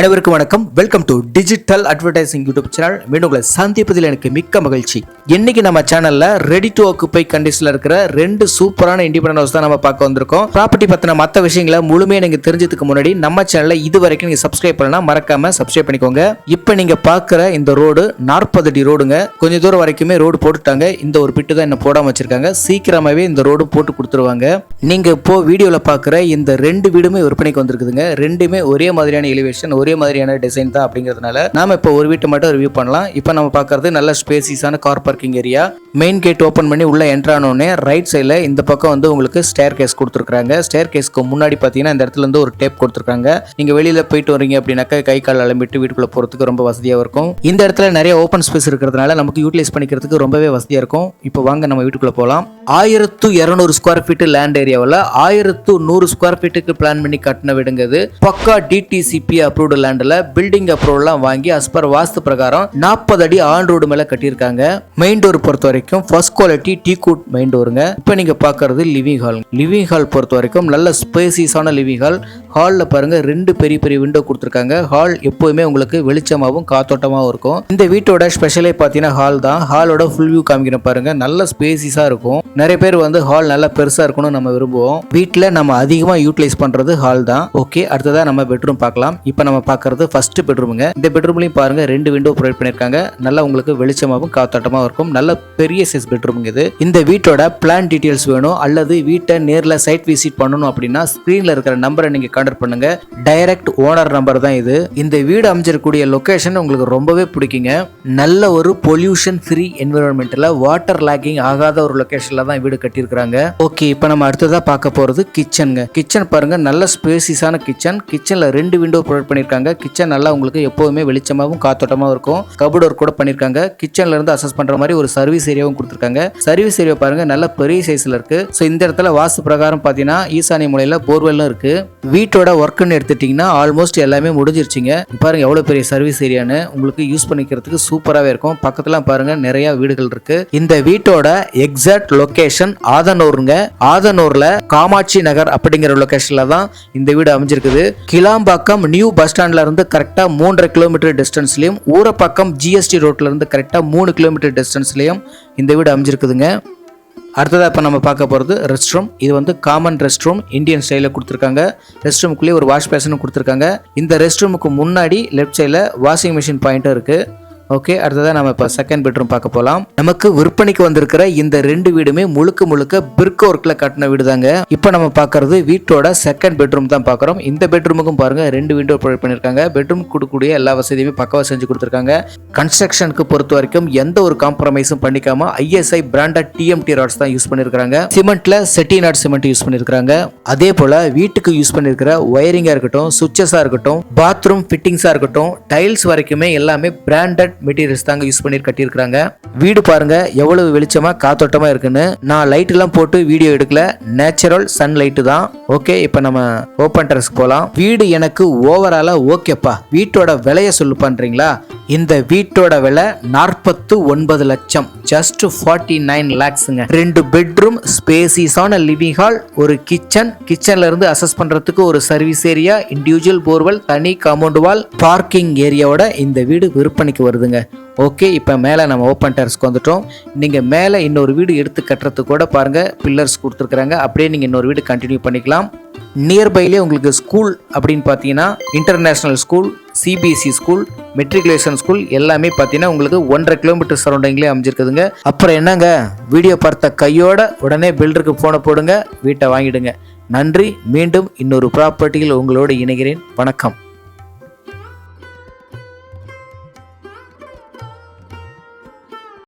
அனைவருக்கும் வணக்கம். Welcome to digital advertising YouTube channel மீண்டும் உங்களை சந்திப்பதில் எனக்கு மிக்க மகிழ்ச்சி. இன்னைக்கு நம்ம சேனல்ல ரெடி டு ஆக்குப்பை கண்டிஷன்ல இருக்கிற ரெண்டு சூப்பரான இண்டிபெண்டன்ட் ஹவுஸ் தான் நம்ம பார்க்க வந்திருக்கோம். ப்ராப்பர்ட்டி பத்தின மற்ற விஷயங்களை முழுமையாக நீங்க தெரிஞ்சதுக்கு முன்னாடி நம்ம சேனல்ல இது வரைக்கும் நீங்க சப்ஸ்கிரைப் பண்ணலாம் மறக்காம சப்ஸ்கிரைப் பண்ணிக்கோங்க. இப்போ நீங்க பார்க்குற இந்த ரோடு நாற்பது அடி ரோடுங்க கொஞ்ச தூரம் வரைக்குமே ரோடு போட்டுட்டாங்க. இந்த ஒரு பிட்டு தான் என்ன போடாம வச்சிருக்காங்க. சீக்கிரமாவே இந்த ரோடு போட்டு கொடுத்துருவாங்க. நீங்க இப்போ வீடியோல பார்க்குற இந்த ரெண்டு வீடுமே விற்பனைக்கு வந்திருக்குதுங்க. ரெண்டுமே ஒரே மாதிரியான எலிவேஷன் ஒரே மாதிரியான டிசைன் தான் அப்படிங்கிறதுனால நாம இப்போ ஒரு வீட்டை மட்டும் ரிவ்யூ பண்ணலாம். இப்போ நம்ம பார்க்கறது நல்ல ஸ்பேசிஸான car parking area main gate open பண்ணி உள்ள என்ட்ரானோடனே ரைட் சைடில் இந்த பக்கம் வந்து உங்களுக்கு ஸ்டேர் கேஸ் கொடுத்துருக்காங்க ஸ்டேர் கேஸ்க்கு முன்னாடி பார்த்தீங்கன்னா இந்த இடத்துல இருந்து ஒரு டேப் கொடுத்துருக்காங்க. நீங்க வெளியில போயிட்டு வரீங்க அப்படின்னாக்கா கை கால் அலம்பிட்டு வீட்டுக்குள்ள போறதுக்கு ரொம்ப வசதியாக இருக்கும். இந்த இடத்துல நிறைய ஓப்பன் ஸ்பேஸ் இருக்கிறதுனால நமக்கு யூட்டிலைஸ் பண்ணிக்கிறதுக்கு ரொம்பவே வசதியாக இருக்கும். இப்போ வாங்க நம்ம வீட்டுக்குள்ள போகலாம் ஆயிரத்து இரநூறு ஸ்கொயர் ஃபீட் லேண்ட் ஏரியாவில் ஆயிரத்து நூறு ஸ்கொயர் ஃபீட்டுக்கு பிளான் பண்ணி கட்டின விடுங்கிறது பக்கா டிடிசிபி அப்ரூவ்டு லேண்டில் பில்டிங் அப்ரூவல்லாம் வாங்கி அஸ்பர் வாஸ்து பிரகாரம் நாற்பது அடி ஆன் ரோடு மேலே கட்டியிருக்காங்க. மெயின் டோர் பொறுத்த வரைக்கும் first quality teak wood main டோருங்க இப்போ நீங்கள் பார்க்கறது லிவிங் ஹால் லிவிங் ஹால் பொறுத்த வரைக்கும் நல்ல ஸ்பேசிஸான லிவிங் ஹால் ஹாலில் பாருங்க ரெண்டு பெரிய பெரிய விண்டோ கொடுத்துருக்காங்க. ஹால் எப்போவுமே உங்களுக்கு வெளிச்சமாகவும் காத்தோட்டமாகவும் இருக்கும். இந்த வீட்டோட ஸ்பெஷலே பார்த்தீங்கன்னா ஹால் தான். ஹாலோட ஃபுல் வியூ காமிக்கிறேன் பாருங்க நல்ல ஸ்பேசிஸாக இருக்கும். நிறைய பேர் வந்து ஹால் நல்லா பெருசாக இருக்கணும்னு நம்ம விரும்புவோம். வீட்டில் நம்ம அதிகமாக யூட்டிலைஸ் பண்ணுறது ஹால் தான். ஓகே அடுத்ததாக நம்ம பெட்ரூம் பார்க்கலாம். இப்போ நம்ம பார்க்கறது ஃபர்ஸ்ட் பெட்ரூமுங்க இந்த பெட்ரூம்லையும் பாருங்க ரெண்டு விண்டோ ப்ரொவைட் பண்ணியிருக்காங்க. நல்லா உங்களுக்கு வெளிச்சமாகவும் காத்தோட்டமாகவும் இருக்கும். நல்ல பெரிய சைஸ் பெட்ரூமுங்க இது. இந்த வீட்டோட பிளான் டீட்டெயில்ஸ் வேணும். அல்லது வீட்டை நேரில் சைட் விசிட் பண்ணணும் அப்படின்னா ஸ்க்ரீனில் இருக்கிற நம்பரை நீங்கள் கான்டாக்ட் பண்ணுங்க. டைரக்ட் ஓனர் நம்பர் தான் இது. இந்த வீடு அமைஞ்சிருக்கக்கூடிய லொகேஷன் உங்களுக்கு ரொம்பவே பிடிக்குங்க. நல்ல ஒரு பொல்யூஷன் ஃப்ரீ என்விரான்மெண்ட்டில் வாட்டர் லாக்கிங் ஆகாத ஒரு லொகேஷனில் தான் வீடு கட்டியிருக்கிறாங்க. ஓகே இப்போ நம்ம அடுத்ததாக பார்க்க போகிறது கிச்சனுங்க கிச்சன் பாருங்க நல்ல ஸ்பேசிஸான கிச்சன் கிச்சனில் ரெண்டு விண்டோ ப்ரொவைட் பண்ணியிருக்காங்க. கிச்சன் நல்லா உங்களுக்கு எப்போவுமே வெளிச்சமாகவும் காத்தோட்டமாகவும் இருக்கும். கபோர்ட் ஒர்க் கூட பண்ணியிருக்காங்க. கிச்சன்ல இருந்து அசஸ் பண்ற மாதிரி ஒரு சர்வீஸ் ஏரியாவும் கொடுத்துருக்காங்க. சர்வீஸ் ஏரியா பாருங்க நல்ல பெரிய சைஸ்ல இருக்கு. ஸோ இந்த இடத்துல வாஸ்து பிரகாரம் பார்த்தீங்கன்னா ஈசானி மூலையில் போர்வெல்லும் இருக்கு. வீட்டோட ஒர்க்குன்னு எடுத்துட்டிங்கன்னா ஆல்மோஸ்ட் எல்லாமே முடிஞ்சிருச்சுங்க. பாருங்க எவ்வளோ பெரிய சர்வீஸ் ஏரியான்னு உங்களுக்கு யூஸ் பண்ணிக்கிறதுக்கு சூப்பராகவே இருக்கும். பக்கத்துல பாருங்க நிறைய வீடுகள் இருக்கு. இந்த வீட்டோட எக்ஸாக்ட் லொகேஷன் ஆதனூருங்க. ஆதனூர்ல காமாட்சி நகர் அப்படிங்கிற லொகேஷன்ல தான் இந்த வீடு அமைஞ்சிருக்குது. கிளாம்பாக்கம் நியூ பஸ் ஸ்டாண்ட் இருந்து கரெக்டாக மூன்றரை கிலோமீட்டர் டிஸ்டன்ஸ்லயும் ஊரப்பக்கம் ஜிஎஸ்டி ரோட்ல இருந்து மூணு கிலோமீட்டர் டிஸ்டன்ஸ்லயும் இந்த வீடு அமைஞ்சிருக்குதுங்க. அடுத்ததாக இப்போ நம்ம பார்க்க போகிறது ரெஸ்ட் ரூம் இது வந்து காமன் ரெஸ்ட் ரூம் இந்தியன் ஸ்டைலில் கொடுத்துருக்காங்க. ரெஸ்ட் ரூமுக்குள்ளேயே ஒரு வாஷ் பேஷனும் கொடுத்துருக்காங்க. இந்த ரெஸ்ட் ரூமுக்கு முன்னாடி லெஃப்ட் சைடில் வாஷிங் மிஷின் பாயிண்ட்டும் இருக்குது ஓகே அடுத்ததாக நம்ம இப்போ செகண்ட் பெட்ரூம் பார்க்க போகலாம் நமக்கு விற்பனைக்கு வந்திருக்கிற இந்த ரெண்டு வீடுமே முழுக்க முழுக்க பிரிக் ஒர்க்கில் கட்டின வீடு தாங்க இப்போ நம்ம பார்க்கறது வீட்டோட செகண்ட் பெட்ரூம் தான் பார்க்குறோம். இந்த பெட்ரூமுக்கும் பாருங்க ரெண்டு விண்டோ ப்ரொவைட் பண்ணியிருக்காங்க பெட்ரூம் கொடுக்கக்கூடிய எல்லா வசதியுமே பக்கவா செஞ்சு கொடுத்துருக்காங்க. கன்ஸ்ட்ரக்ஷனுக்கு பொறுத்த வரைக்கும் எந்த ஒரு காம்ப்ரமைஸும் பண்ணிக்காம ஐஎஸ்ஐ பிராண்டட் டிஎம்டி ராட்ஸ் தான் யூஸ் பண்ணியிருக்காங்க சிமெண்ட்ல செட்டிநாட் சிமெண்ட் யூஸ் பண்ணியிருக்காங்க அதே போல வீட்டுக்கு யூஸ் பண்ணியிருக்கிற ஒயரிங்கா இருக்கட்டும் சுவிச்சஸா இருக்கட்டும் பாத்ரூம் ஃபிட்டிங்ஸா இருக்கட்டும் டைல்ஸ் வரைக்குமே எல்லாமே பிராண்டட் மெட்டீரியல்ஸ் தாங்க யூஸ் பண்ணி கட்டியிருக்கிறாங்க. வீடு பாருங்க எவ்வளவு வெளிச்சமா காத்தோட்டமா இருக்குன்னு. நான் லைட் எல்லாம் போட்டு வீடியோ எடுக்கல. Natural sunlight. ஓகே இப்போ நம்ம ஓப்பன் டெரஸ்க்கு போகலாம் வீடு எனக்கு ஓவராலா ஓகேப்பா. வீட்டோட விலையை சொல்லு பண்றீங்களா? இந்த வீட்டோட விலை நாற்பத்து ஒன்பது லட்சம். ஜஸ்ட் ஃபார்ட்டி நைன் லேக்ஸுங்க ரெண்டு பெட்ரூம் ஸ்பேசிஸான லிவிங் ஹால் ஒரு கிச்சன் கிச்சன்ல இருந்து அசஸ் பண்றதுக்கு ஒரு சர்வீஸ் ஏரியா இண்டிவிஜுவல் போர்வெல் தனி காம்பவுண்ட் வால் பார்க்கிங் ஏரியாவோட இந்த வீடு விற்பனைக்கு வருதுங்க. ஓகே இப்போ மேலே நம்ம ஓப்பன் டெரஸ்க்கு வந்துட்டோம். நீங்கள் மேலே இன்னொரு வீடு எடுத்து கட்டுறதுக்கு கூட பாருங்கள் பில்லர்ஸ் கொடுத்துருக்குறாங்க. அப்படியே நீங்கள் இன்னொரு வீடு கண்டினியூ பண்ணிக்கலாம். நியர்பைலேயே உங்களுக்கு ஸ்கூல் அப்படின்னு பார்த்தீங்கன்னா international school CBSE school matriculation school எல்லாமே பார்த்தீங்கன்னா உங்களுக்கு ஒன்றரை கிலோமீட்டர் சரௌண்டிங்லேயே அமைஞ்சிருக்குதுங்க. அப்புறம் என்னங்க? வீடியோ பார்த்த கையோட உடனே பில்டருக்கு ஃபோனை போடுங்க. வீட்டை வாங்கிடுங்க. நன்றி. மீண்டும் இன்னொரு ப்ராப்பர்ட்டியில் உங்களோடு இணைகிறேன். வணக்கம்.